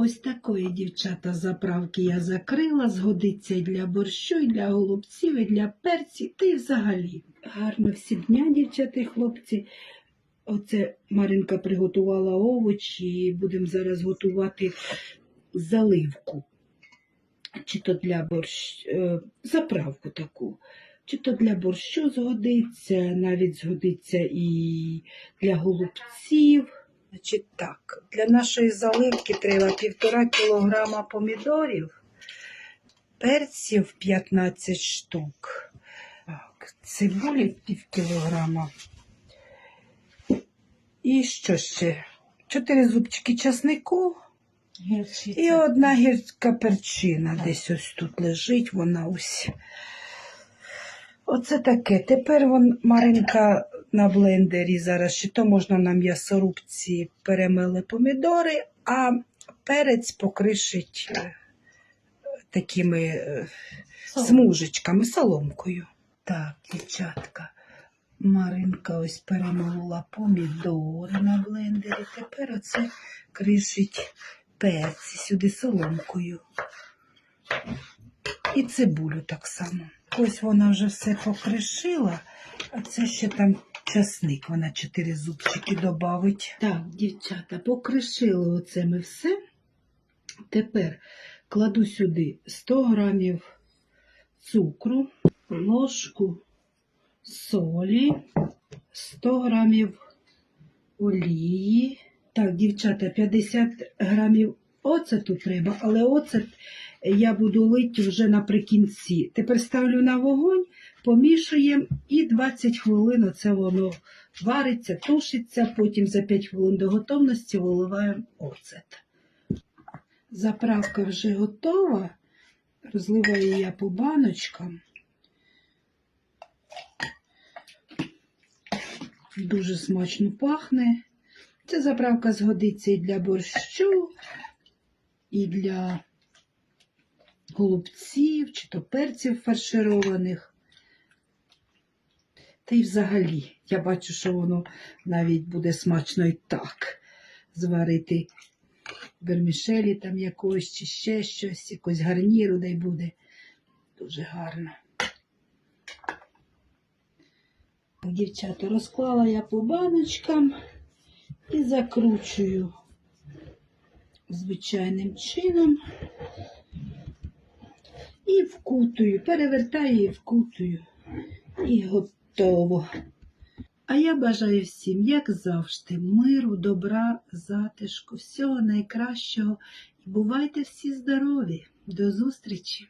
Ось такої, дівчата, заправки я закрила. Згодиться і для борщу, і для голубців, і для перців, та й взагалі. Гарно всі дня, дівчата і хлопці. Оце Маринка приготувала овочі, і будемо зараз готувати заливку. Чи то для борщ, е, заправку таку. Чи то для борщу згодиться, навіть згодиться і для голубців. Значить так, для нашої заливки треба півтора кілограма помідорів, перців 15 штук, так, цибулі пів кілограма. І що ще? Чотири зубчики часнику і одна гірська перчина десь ось тут лежить, вона ось. Оце таке. Тепер вон Маринка на блендері зараз, чи то можна на м'ясорубці перемили помідори, а перець покришить е, такими е, смужечками, соломкою. Так, дівчатка. Маринка ось перемолола помідори на блендері. Тепер оце кришить перці сюди соломкою. І цибулю так само. Ось вона вже все покришила, а це ще там часник. Вона чотири зубчики додавить. Так, дівчата, покришили оце ми все. Тепер кладу сюди 100 грамів цукру, ложку солі, 100 грамів олії. Так, дівчата, 50 грамів оцету треба, але оцет я буду лити вже наприкінці. Тепер ставлю на вогонь, помішуємо і 20 хвилин оце воно вариться, тушиться, потім за 5 хвилин до готовності виливаємо оцет. Заправка вже готова. Розливаю я по баночкам. Дуже смачно пахне. Ця заправка згодиться і для борщу, і для голубців, чи то перців фаршированих. Та й взагалі, я бачу, що воно навіть буде смачно і так. Зварити вермішелі там якогось, чи ще щось, якось гарніру дай буде. Дуже гарно. Дівчата, розклала я по баночкам і закручую звичайним чином. І вкутую, перевертаю і вкутую. І готово. А я бажаю всім, як завжди, миру, добра, затишку, всього найкращого. І бувайте всі здорові. До зустрічі!